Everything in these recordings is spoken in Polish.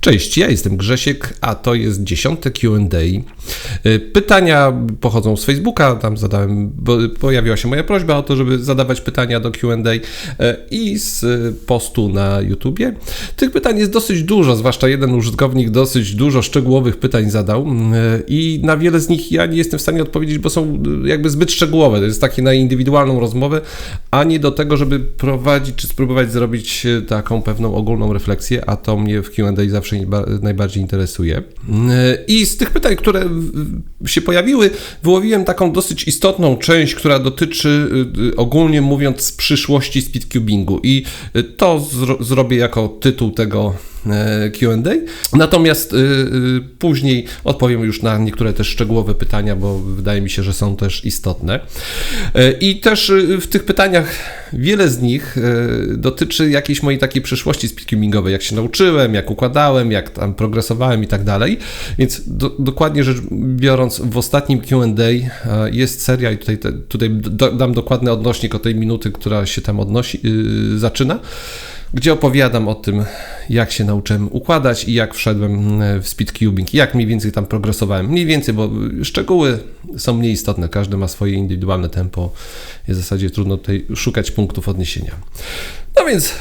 Cześć, ja jestem Grzesiek, a to jest dziesiąte QA. Y, pytania pochodzą z Facebooka, tam zadałem, pojawiła się moja prośba o to, żeby zadawać pytania do QA y, i z postu na YouTubie. Tych pytań jest dosyć dużo, zwłaszcza jeden użytkownik dosyć dużo szczegółowych pytań zadał y, i na wiele z nich ja nie jestem w stanie odpowiedzieć, bo są jakby zbyt szczegółowe. To jest takie na indywidualną rozmowę, a nie do tego, żeby prowadzić czy spróbować zrobić taką pewną ogólną refleksję, a to mnie w QA zawsze zawsze najbardziej interesuje. I z tych pytań, które się pojawiły, wyłowiłem taką dosyć istotną część, która dotyczy y, ogólnie mówiąc przyszłości speedcubingu i to zro zrobię jako tytuł tego E, QA. Natomiast y, y, później odpowiem już na niektóre też szczegółowe pytania, bo wydaje mi się, że są też istotne. E, I też y, w tych pytaniach wiele z nich dotyczy jakiejś mojej takiej przeszłości speedcumingowej, jak się nauczyłem, jak układałem, jak tam progresowałem i tak dalej. Więc do, dokładnie rzecz biorąc, w ostatnim QA jest seria i tutaj, tutaj dam dokładny odnośnik o tej minuty, która się tam odnosi, zaczyna gdzie opowiadam o tym, jak się nauczyłem układać i jak wszedłem w speedcubing, jak mniej więcej tam progresowałem. Mniej więcej, bo szczegóły są mniej istotne, każdy ma swoje indywidualne tempo i w zasadzie trudno tutaj szukać punktów odniesienia. No więc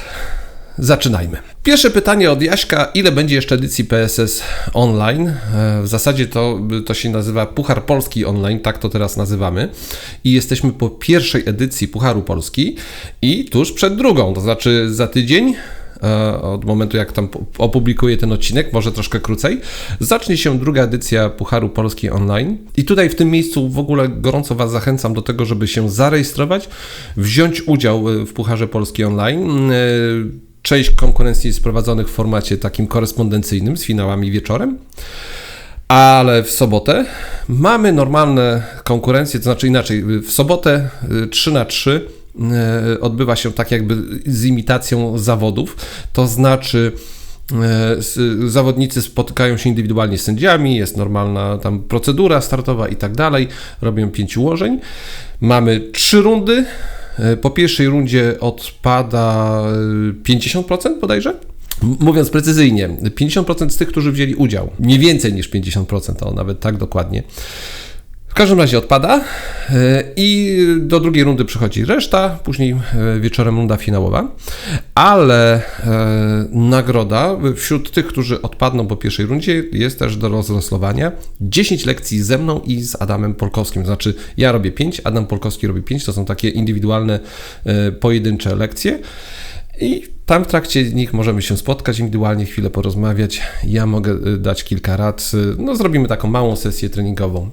Zaczynajmy. Pierwsze pytanie od Jaśka. Ile będzie jeszcze edycji PSS online? E, w zasadzie to, to się nazywa Puchar Polski Online, tak to teraz nazywamy. I jesteśmy po pierwszej edycji Pucharu Polski i tuż przed drugą, to znaczy za tydzień e, od momentu, jak tam opublikuję ten odcinek, może troszkę krócej, zacznie się druga edycja Pucharu Polski Online. I tutaj w tym miejscu w ogóle gorąco Was zachęcam do tego, żeby się zarejestrować, wziąć udział w Pucharze Polski Online. Część konkurencji jest prowadzonych w formacie takim korespondencyjnym z finałami wieczorem. Ale w sobotę mamy normalne konkurencje, to znaczy inaczej, w sobotę 3 y, na 3 y, odbywa się tak jakby z imitacją zawodów, to znaczy y, zawodnicy spotykają się indywidualnie z sędziami, jest normalna tam procedura startowa i tak dalej, robią pięć ułożeń. Mamy trzy rundy, po pierwszej rundzie odpada 50% e, bodajże. Mówiąc precyzyjnie, 50% z tych, którzy wzięli udział, nie więcej niż 50%, o nawet tak dokładnie, każdym razie odpada e, i do drugiej rundy przychodzi reszta, później e, wieczorem runda finałowa, ale e, nagroda wśród tych, którzy odpadną po pierwszej rundzie jest też do rozlosowania 10 lekcji ze mną i z Adamem Polkowskim, znaczy ja robię 5, Adam Polkowski robi 5, to są takie indywidualne, pojedyncze lekcje. I tam w trakcie nich możemy się spotkać indywidualnie, chwilę porozmawiać. Ja mogę dać kilka rad. No, zrobimy taką małą sesję treningową.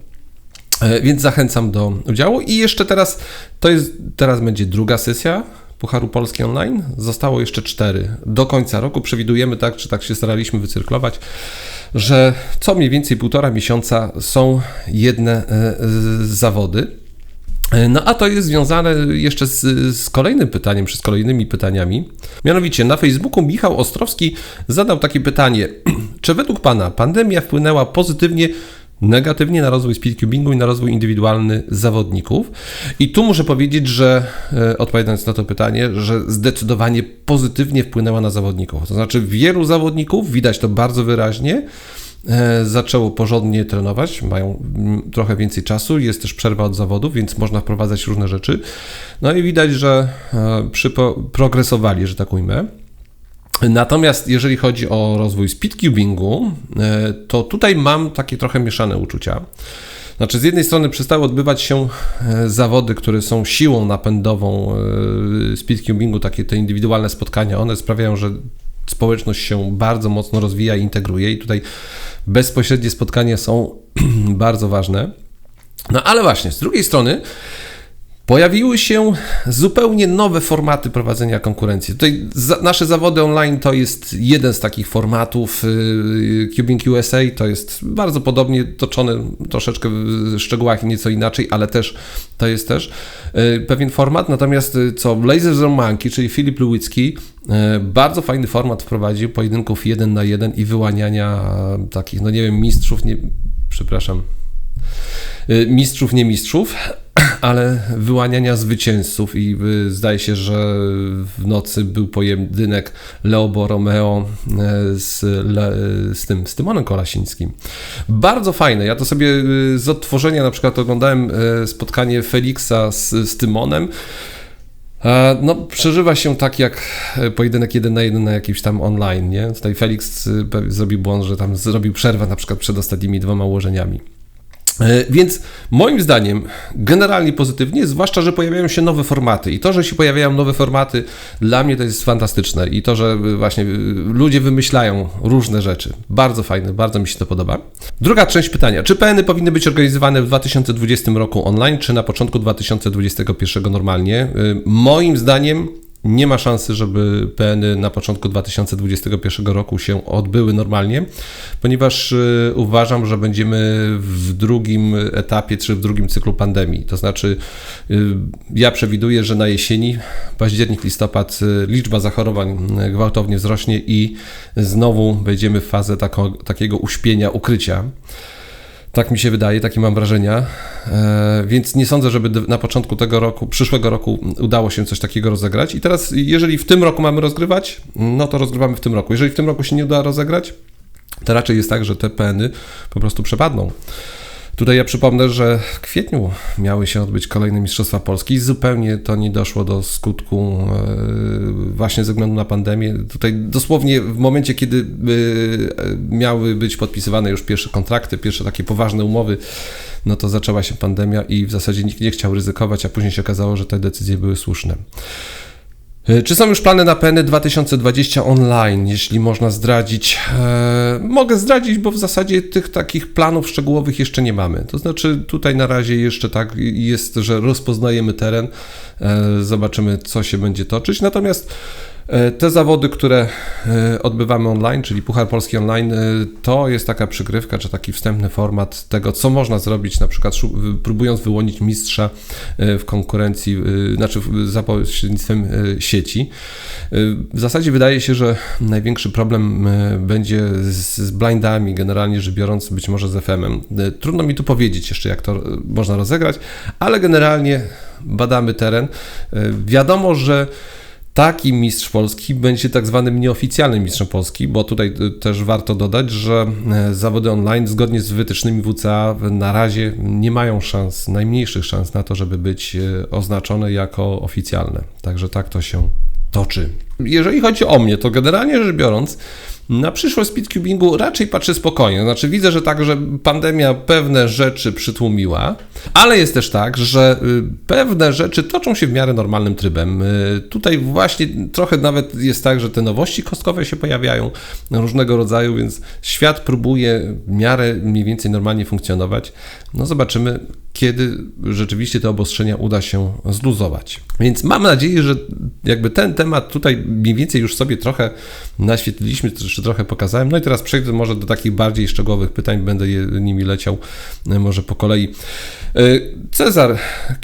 E, więc zachęcam do udziału. I jeszcze teraz, to jest, teraz będzie druga sesja Pucharu Polski Online. Zostało jeszcze cztery. Do końca roku przewidujemy, tak, czy tak się staraliśmy wycyrklować, że co mniej więcej półtora miesiąca są jedne e, zawody. E, no a to jest związane jeszcze z, z, kolejnym pytaniem, czy z kolejnymi pytaniami. Mianowicie na Facebooku Michał Ostrowski zadał takie pytanie. Czy według Pana pandemia wpłynęła pozytywnie negatywnie na rozwój speedcubingu i na rozwój indywidualny zawodników. I tu muszę powiedzieć, że e, odpowiadając na to pytanie, że zdecydowanie pozytywnie wpłynęła na zawodników. To znaczy wielu zawodników, widać to bardzo wyraźnie, e, zaczęło porządnie trenować, mają trochę więcej czasu, jest też przerwa od zawodów, więc można wprowadzać różne rzeczy. No i widać, że e, progresowali, że tak ujmę. Natomiast jeżeli chodzi o rozwój speedcubingu, e, to tutaj mam takie trochę mieszane uczucia. Znaczy, z jednej strony przestały odbywać się e, zawody, które są siłą napędową e, speedcubingu, takie te indywidualne spotkania, one sprawiają, że społeczność się bardzo mocno rozwija i integruje, i tutaj bezpośrednie spotkania są bardzo ważne. No ale właśnie, z drugiej strony, Pojawiły się zupełnie nowe formaty prowadzenia konkurencji. Tutaj za, nasze zawody online to jest jeden z takich formatów. Yy, Cubing USA to jest bardzo podobnie toczone, troszeczkę w szczegółach i nieco inaczej, ale też to jest też yy, pewien format. Natomiast co Laser Zone Monkey, czyli Filip Lewicki, bardzo fajny format wprowadził pojedynków jeden na jeden i wyłaniania takich, no nie wiem, mistrzów, nie, przepraszam, mistrzów, nie mistrzów ale wyłaniania zwycięzców i zdaje się, że w nocy był pojedynek Leo Borromeo e, z, z tym, z Tymonem Kolasińskim. Bardzo fajne. Ja to sobie y, z odtworzenia na przykład oglądałem e, spotkanie Feliksa z, z Tymonem. E, no, przeżywa się tak jak pojedynek jeden na jeden na jakimś tam online, nie? Tutaj Felix zrobił błąd, że tam zrobił przerwę na przykład przed ostatnimi dwoma ułożeniami. E, więc moim zdaniem generalnie pozytywnie, zwłaszcza, że pojawiają się nowe formaty i to, że się pojawiają nowe formaty, dla mnie to jest fantastyczne i to, że właśnie ludzie wymyślają różne rzeczy. Bardzo fajne, bardzo mi się to podoba. Druga część pytania. Czy PN-y powinny być organizowane w 2020 roku online, czy na początku 2021 normalnie? E, moim zdaniem nie ma szansy, żeby PN-y na początku 2021 roku się odbyły normalnie, ponieważ y, uważam, że będziemy w drugim etapie czy w drugim cyklu pandemii. To znaczy, y, ja przewiduję, że na jesieni, październik, listopad, y, liczba zachorowań gwałtownie wzrośnie i znowu wejdziemy w fazę tako, takiego uśpienia, ukrycia. Tak mi się wydaje, takie mam wrażenia. E, więc nie sądzę, żeby na początku tego roku, przyszłego roku udało się coś takiego rozegrać. I teraz, jeżeli w tym roku mamy rozgrywać, no to rozgrywamy w tym roku. Jeżeli w tym roku się nie uda rozegrać, to raczej jest tak, że te PN-y po prostu przepadną. Tutaj ja przypomnę, że w kwietniu miały się odbyć kolejne Mistrzostwa Polski zupełnie to nie doszło do skutku e, właśnie ze względu na pandemię. Tutaj dosłownie w momencie, kiedy e, miały być podpisywane już pierwsze kontrakty, pierwsze takie poważne umowy, no to zaczęła się pandemia i w zasadzie nikt nie chciał ryzykować, a później się okazało, że te decyzje były słuszne. E, czy są już plany na PENY 2020 online, jeśli można zdradzić? Eee, mogę zdradzić, bo w zasadzie tych takich planów szczegółowych jeszcze nie mamy. To znaczy, tutaj na razie jeszcze tak jest, że rozpoznajemy teren, eee, zobaczymy, co się będzie toczyć. Natomiast te zawody, które e, odbywamy online, czyli Puchar Polski Online, e, to jest taka przygrywka, czy taki wstępny format tego, co można zrobić, na przykład próbując wyłonić mistrza w konkurencji, znaczy za pośrednictwem sieci. W zasadzie wydaje się, że największy problem będzie z blindami, generalnie rzecz biorąc, być może z FM-em. Trudno mi tu powiedzieć jeszcze, jak to można rozegrać, ale generalnie badamy teren. Wiadomo, że Taki mistrz Polski będzie tak zwanym nieoficjalnym mistrzem Polski, bo tutaj y, też warto dodać, że e, zawody online zgodnie z wytycznymi WCA na razie nie mają szans, najmniejszych szans na to, żeby być e, oznaczone jako oficjalne. Także tak to się toczy. Jeżeli chodzi o mnie, to generalnie rzecz biorąc, na przyszłość speedcubingu raczej patrzę spokojnie. Znaczy widzę, że tak, że pandemia pewne rzeczy przytłumiła, ale jest też tak, że y, pewne rzeczy toczą się w miarę normalnym trybem. Y, tutaj właśnie trochę nawet jest tak, że te nowości kostkowe się pojawiają różnego rodzaju, więc świat próbuje w miarę mniej więcej normalnie funkcjonować. No zobaczymy, kiedy rzeczywiście te obostrzenia uda się zluzować. Więc mam nadzieję, że jakby ten temat tutaj mniej więcej już sobie trochę naświetliliśmy, czy trochę pokazałem. No i teraz przejdę może do takich bardziej szczegółowych pytań, będę je, nimi leciał e, może po kolei. E, Cezar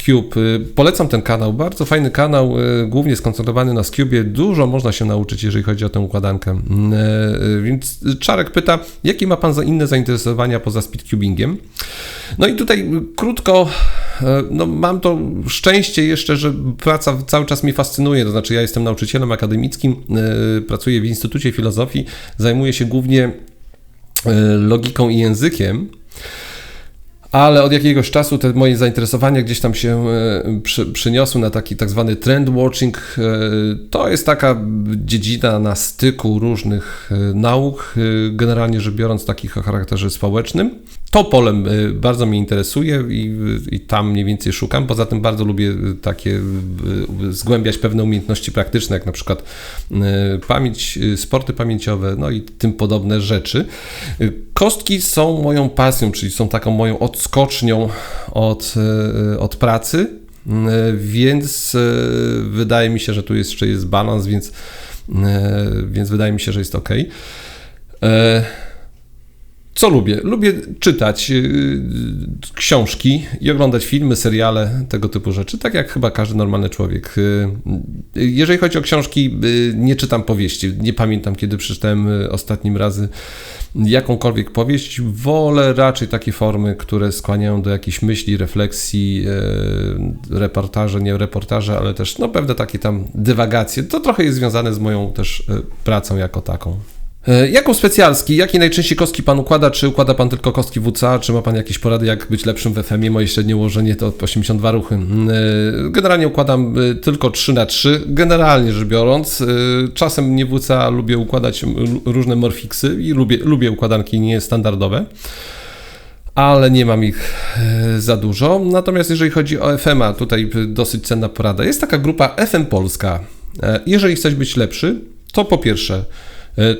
Cube, e, polecam ten kanał, bardzo fajny kanał, głównie skoncentrowany na Cube. Dużo można się nauczyć, jeżeli chodzi o tę układankę. Więc Czarek pyta, jakie ma Pan za inne zainteresowania poza speedcubingiem? No i tutaj krótko, no mam to szczęście jeszcze, że praca cały czas mnie fascynuje, to znaczy ja jestem nauczycielem akademickim, pracuję w Instytucie Filozofii, zajmuję się głównie logiką i językiem, ale od jakiegoś czasu te moje zainteresowania gdzieś tam się e, przy, przyniosły na taki tak zwany trend watching. E, to jest taka dziedzina na styku różnych e, nauk, generalnie rzecz biorąc takich o charakterze społecznym. To pole bardzo mnie interesuje i, i tam mniej więcej szukam. Poza tym bardzo lubię takie zgłębiać pewne umiejętności praktyczne, jak na przykład pamięć, sporty pamięciowe, no i tym podobne rzeczy. Kostki są moją pasją, czyli są taką moją odskocznią od, e, od pracy, e, więc e, wydaje mi się, że tu jeszcze jest balans, więc, więc wydaje mi się, że jest ok. Co lubię? Lubię czytać książki i oglądać filmy, seriale, tego typu rzeczy, tak jak chyba każdy normalny człowiek. Jeżeli chodzi o książki, nie czytam powieści. Nie pamiętam, kiedy przeczytałem ostatnim razy jakąkolwiek powieść, wolę raczej takie formy, które skłaniają do jakichś myśli, refleksji, reportaże, nie reportaże, ale też no, pewne takie tam dywagacje. To trochę jest związane z moją też pracą jako taką. E, jaką specjalski, jakie najczęściej kostki pan układa? Czy układa pan tylko kostki WCA? Czy ma pan jakieś porady, jak być lepszym w FM-ie? Moje średnie ułożenie to 82 ruchy. Mm, e, generalnie układam e, tylko 3 na 3 generalnie rzecz biorąc. Czasem nie WCA lubię układać różne morfiksy i lubię, lubię układanki niestandardowe ale nie mam ich za dużo. Natomiast jeżeli chodzi o FM-a, tutaj dosyć cenna porada. Jest taka grupa FM Polska. Jeżeli chcesz być lepszy, to po pierwsze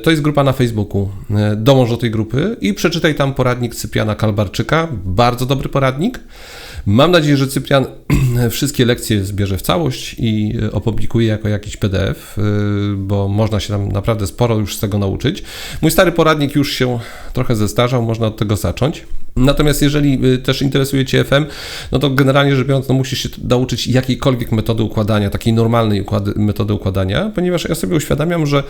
to jest grupa na Facebooku. E, dołącz do tej grupy i przeczytaj tam poradnik Cypriana Kalbarczyka. Bardzo dobry poradnik. Mam nadzieję, że Cyprian wszystkie lekcje zbierze w całość i e, opublikuje jako jakiś PDF, bo można się tam naprawdę sporo już z tego nauczyć. Mój stary poradnik już się trochę zestarzał, można od tego zacząć. Natomiast jeżeli też interesuje Cię FM, no to generalnie rzecz biorąc, no musisz się nauczyć jakiejkolwiek metody układania, takiej normalnej układy, metody układania, ponieważ ja sobie uświadamiam, że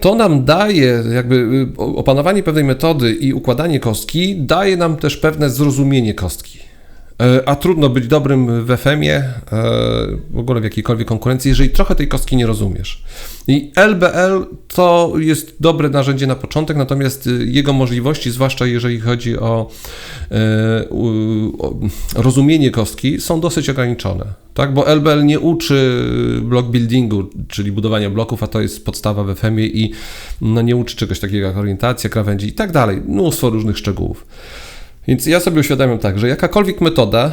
to nam daje, jakby y, opanowanie pewnej metody i układanie kostki, daje nam też pewne zrozumienie kostki. E, a trudno być dobrym w FM-ie, e, w ogóle w jakiejkolwiek konkurencji, jeżeli trochę tej kostki nie rozumiesz. I LBL to jest dobre narzędzie na początek, natomiast y, jego możliwości, zwłaszcza jeżeli chodzi o, e, o rozumienie kostki, są dosyć ograniczone. Tak? Bo LBL nie uczy block buildingu, czyli budowania bloków, a to jest podstawa w FM-ie i no, nie uczy czegoś takiego jak orientacja, krawędzi i tak dalej. Mnóstwo różnych szczegółów. Więc ja sobie uświadamiam tak, że jakakolwiek metoda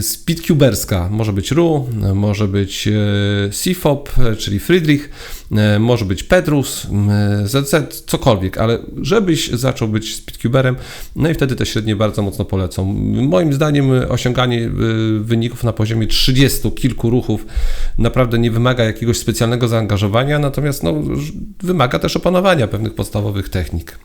speedcuberska, może być RU, może być CFOP, e, czyli Friedrich, e, może być Pedrus, ZZ, cokolwiek, ale żebyś zaczął być speedcuberem, no i wtedy te średnie bardzo mocno polecą. Moim zdaniem osiąganie wyników na poziomie 30 kilku ruchów naprawdę nie wymaga jakiegoś specjalnego zaangażowania, natomiast no, wymaga też opanowania pewnych podstawowych technik.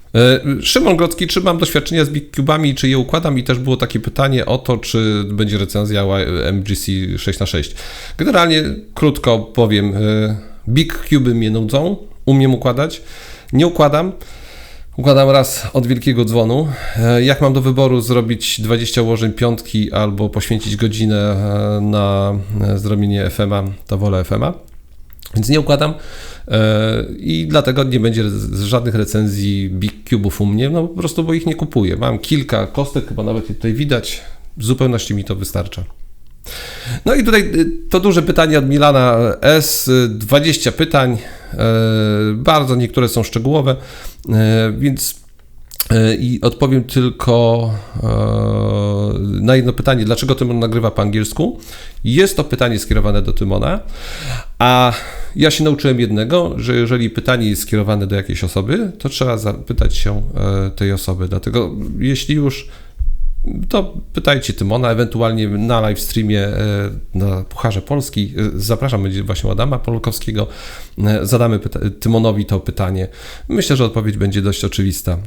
Szymon Grodzki, czy mam doświadczenia z Big Cubami, czy je układam i też było takie pytanie o to, czy będzie recenzja MGC 6 na 6 Generalnie krótko powiem, e, Big Cube mnie nudzą, umiem układać, nie układam. Układam raz od wielkiego dzwonu. E, jak mam do wyboru zrobić 20 ułożeń piątki albo poświęcić godzinę e, na zrobienie FMA, to wolę FMA. Więc nie układam. I dlatego nie będzie żadnych recenzji Big Cube'ów u mnie, no po prostu, bo ich nie kupuję. Mam kilka kostek, chyba nawet tutaj widać, w zupełności mi to wystarcza. No i tutaj y, to duże pytanie od Milana S. 20 pytań, e, bardzo niektóre są szczegółowe, e, więc i odpowiem tylko na jedno pytanie, dlaczego Tymon nagrywa po angielsku. Jest to pytanie skierowane do Tymona, a ja się nauczyłem jednego, że jeżeli pytanie jest skierowane do jakiejś osoby, to trzeba zapytać się tej osoby. Dlatego jeśli już to pytajcie Tymona, ewentualnie na live streamie e, na Pucharze Polski. E, zapraszam, będzie właśnie Adama Polkowskiego. Zadamy Tymonowi to pytanie. Myślę, że odpowiedź będzie dość oczywista.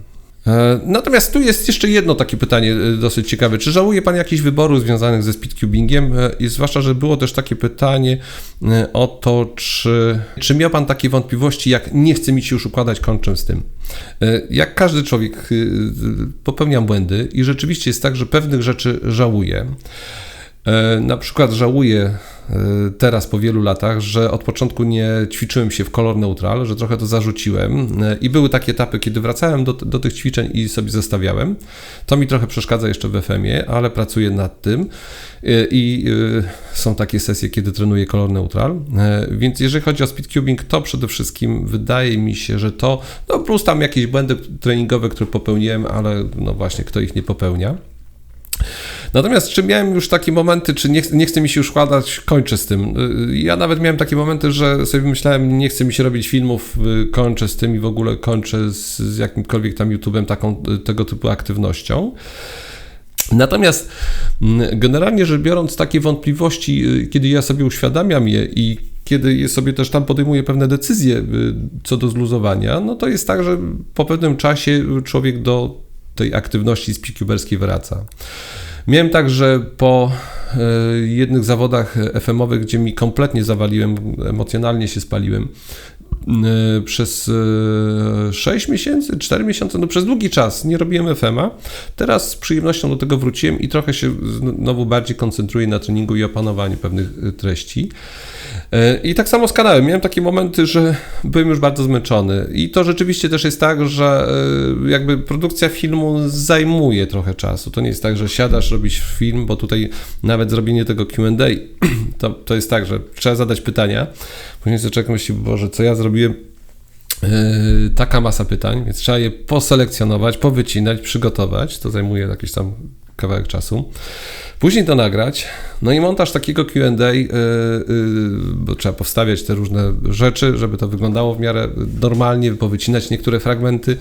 E, natomiast tu jest jeszcze jedno takie pytanie e, dosyć ciekawe. Czy żałuje Pan jakichś wyborów związanych ze speedcubingiem? E, I zwłaszcza, że było też takie pytanie o to, czy, czy miał Pan takie wątpliwości, jak nie chce mi się już układać, kończę z tym. Jak każdy człowiek popełniam błędy i rzeczywiście jest tak, że pewnych rzeczy żałuję. Na przykład żałuję teraz po wielu latach, że od początku nie ćwiczyłem się w kolor neutral, że trochę to zarzuciłem y, i były takie etapy, kiedy wracałem do, do tych ćwiczeń i sobie zestawiałem. To mi trochę przeszkadza jeszcze w FM-ie, ale pracuję nad tym y, i są takie sesje, kiedy trenuję kolor neutral. Więc jeżeli chodzi o speedcubing, to przede wszystkim wydaje mi się, że to, no plus tam jakieś błędy treningowe, które popełniłem, ale no właśnie, kto ich nie popełnia. Natomiast czy miałem już takie momenty, czy nie, nie chce mi się już kładać, kończę z tym. Y, ja nawet miałem takie momenty, że sobie myślałem, nie chce mi się robić filmów, y, kończę z tym i w ogóle kończę z, z jakimkolwiek tam YouTube'em, taką, y, tego typu aktywnością. Natomiast mm, generalnie rzecz biorąc, takie wątpliwości, kiedy ja sobie uświadamiam je i kiedy sobie też tam podejmuję pewne decyzje co do zluzowania, no to jest tak, że po pewnym czasie człowiek do tej aktywności speedcuberskiej wraca. Miałem tak, że po e, jednych zawodach FM-owych, gdzie mi kompletnie zawaliłem, emocjonalnie się spaliłem, przez 6 miesięcy, 4 miesiące, no przez długi czas nie robiłem FM-a. Teraz z przyjemnością do tego wróciłem i trochę się znowu bardziej koncentruję na treningu i opanowaniu pewnych treści. I tak samo z kanałem. Miałem takie momenty, że byłem już bardzo zmęczony. I to rzeczywiście też jest tak, że jakby produkcja filmu zajmuje trochę czasu. To nie jest tak, że siadasz, robisz film, bo tutaj nawet zrobienie tego QA to, to jest tak, że trzeba zadać pytania. Później sobie człowiek myśli, Boże, co ja zrobiłem? Yy, taka masa pytań, więc trzeba je poselekcjonować, powycinać, przygotować. To zajmuje jakiś tam kawałek czasu. Później to nagrać, no i montaż takiego QA, yy, yy, bo trzeba powstawiać te różne rzeczy, żeby to wyglądało w miarę normalnie, powycinać niektóre fragmenty.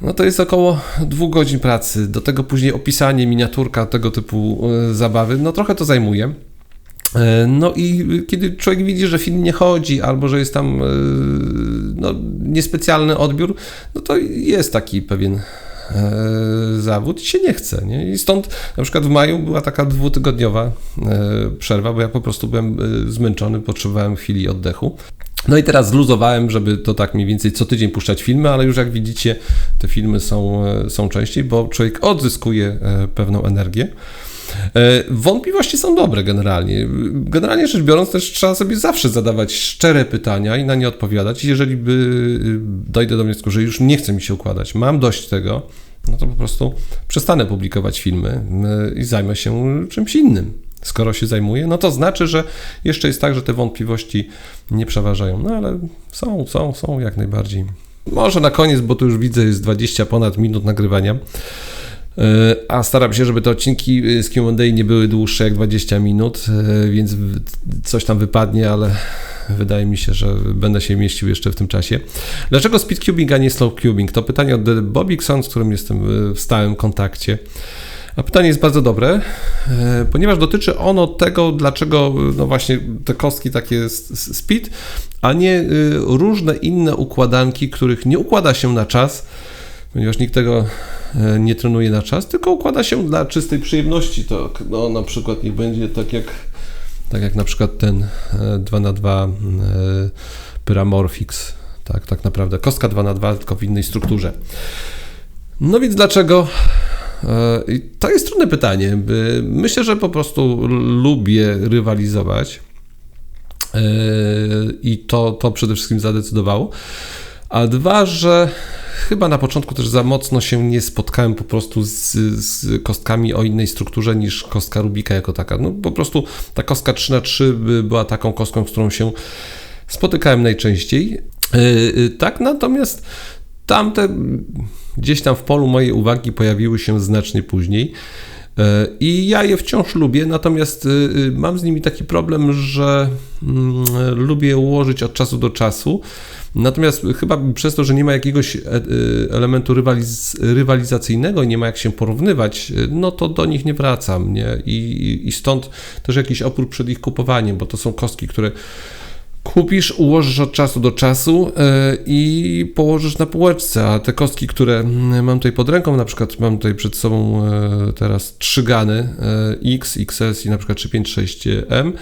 No to jest około dwóch godzin pracy. Do tego później opisanie, miniaturka, tego typu yy, zabawy. No trochę to zajmuje. E, no i kiedy człowiek widzi, że film nie chodzi, albo że jest tam e, no, niespecjalny odbiór, no to jest taki pewien zawód i się nie chce. Nie? I stąd na przykład w maju była taka dwutygodniowa przerwa, bo ja po prostu byłem zmęczony, potrzebowałem chwili oddechu. No i teraz zluzowałem, żeby to tak mniej więcej co tydzień puszczać filmy, ale już jak widzicie, te filmy są, są częściej, bo człowiek odzyskuje pewną energię. E, wątpliwości są dobre generalnie. Generalnie rzecz biorąc, też trzeba sobie zawsze zadawać szczere pytania i na nie odpowiadać. Jeżeli by y, dojdę do wniosku, że już nie chce mi się układać, mam dość tego, no to po prostu przestanę publikować filmy y, i zajmę się czymś innym. Skoro się zajmuję, no to znaczy, że jeszcze jest tak, że te wątpliwości nie przeważają. No ale są, są, są jak najbardziej. Może na koniec, bo tu już widzę, jest 20 ponad minut nagrywania. E, a staram się, żeby te odcinki e, z Q&A nie były dłuższe jak 20 minut, e, więc coś tam wypadnie, ale wydaje mi się, że będę się mieścił jeszcze w tym czasie. Dlaczego speed cubing, a nie slow cubing? To pytanie od Bobikson, z którym jestem w stałym kontakcie. A pytanie jest bardzo dobre, ponieważ dotyczy ono tego, dlaczego no właśnie te kostki takie speed, a nie różne inne układanki, których nie układa się na czas, ponieważ nikt tego e, nie trenuje na czas, tylko układa się dla czystej przyjemności. To no, na przykład niech będzie tak jak, tak jak na przykład ten 2 e, na 2 e, Pyramorphix. Tak, tak naprawdę kostka 2 na 2 tylko w innej strukturze. No więc dlaczego? To jest trudne pytanie. Myślę, że po prostu lubię rywalizować i to, to przede wszystkim zadecydowało. A dwa, że chyba na początku też za mocno się nie spotkałem po prostu z, z kostkami o innej strukturze niż kostka Rubika jako taka. No po prostu ta kostka 3 na 3 była taką kostką, z którą się spotykałem najczęściej. Yy, tak, natomiast tamte gdzieś tam w polu mojej uwagi pojawiły się znacznie później. Yy, I ja je wciąż lubię, natomiast mam z nimi taki problem, że mm, lubię ułożyć od czasu do czasu. Natomiast chyba przez to, że nie ma jakiegoś e, e, elementu rywaliz rywalizacyjnego i nie ma jak się porównywać, no to do nich nie wracam, nie? I, I stąd też jakiś opór przed ich kupowaniem, bo to są kostki, które kupisz, ułożysz od czasu do czasu e, i położysz na półeczce, a te kostki, które mam tutaj pod ręką, na przykład mam tutaj przed sobą teraz trzy gany X, XS i na przykład 356M.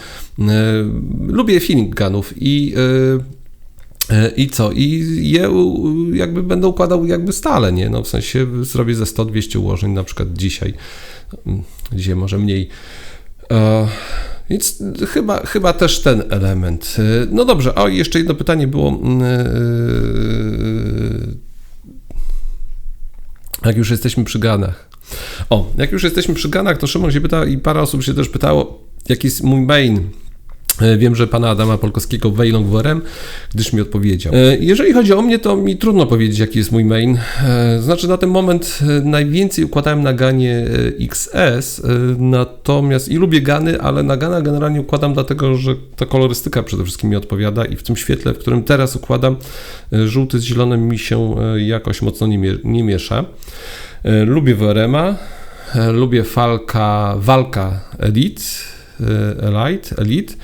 Lubię feeling ganów i E, I co? I je jakby będę układał jakby stale, nie? No w sensie zrobię ze 100-200 ułożeń na przykład dzisiaj. Mm, dzisiaj może mniej. E, więc chyba, chyba też ten element. E, no dobrze, o jeszcze jedno pytanie było. Mm, jak już jesteśmy przy ganach. O, jak już jesteśmy przy ganach, to Szymon się pyta i parę osób się też pytało, jaki jest mój main E, wiem, że pana Adama Polkowskiego Wejlong WRM, gdyż mi odpowiedział. E, jeżeli chodzi o mnie, to mi trudno powiedzieć, jaki jest mój main. E, znaczy, na ten moment najwięcej układałem na ganie XS, natomiast i lubię gany, ale na gana generalnie układam dlatego, że ta kolorystyka przede wszystkim mi odpowiada i w tym świetle, w którym teraz układam, żółty z zielonym mi się jakoś mocno nie, nie miesza. Lubię WRM-a, lubię Falka, Walka Elite, Elite, Elite.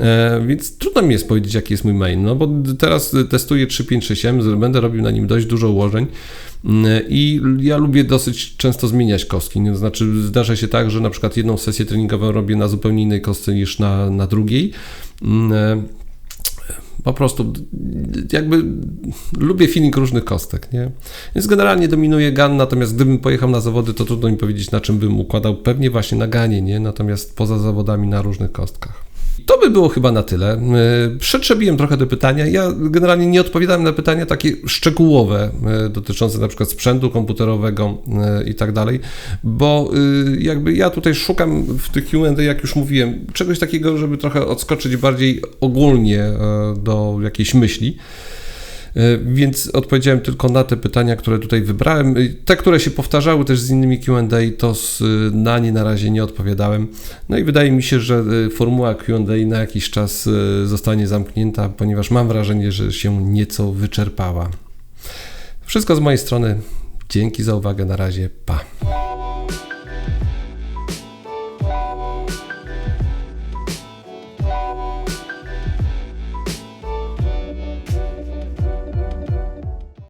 E, więc trudno mi jest powiedzieć, jaki jest mój main, no bo teraz testuję 3567, będę robił na nim dość dużo ułożeń mm, i ja lubię dosyć często zmieniać kostki, to znaczy zdarza się tak, że na przykład jedną sesję treningową robię na zupełnie innej kostce niż na, na drugiej. Po prostu jakby lubię feeling różnych kostek, nie? Więc generalnie dominuje GAN, natomiast gdybym pojechał na zawody, to trudno mi powiedzieć, na czym bym układał. Pewnie właśnie na GANie, nie? Natomiast poza zawodami na różnych kostkach. To by było chyba na tyle. Y, Przetrzebiłem trochę te pytania. Ja generalnie nie odpowiadałem na pytania takie szczegółowe y, dotyczące na przykład sprzętu komputerowego y, i tak dalej, bo jakby ja tutaj szukam w tych Q&A, jak już mówiłem, czegoś takiego, żeby trochę odskoczyć bardziej ogólnie do jakiejś myśli. E, więc odpowiedziałem tylko na te pytania, które tutaj wybrałem. Te, które się powtarzały też z innymi QA, to na nie na razie nie odpowiadałem. No i wydaje mi się, że e, formuła QA na jakiś czas e, zostanie zamknięta, ponieważ mam wrażenie, że się nieco wyczerpała. Wszystko z mojej strony. Dzięki za uwagę. Na razie. Pa.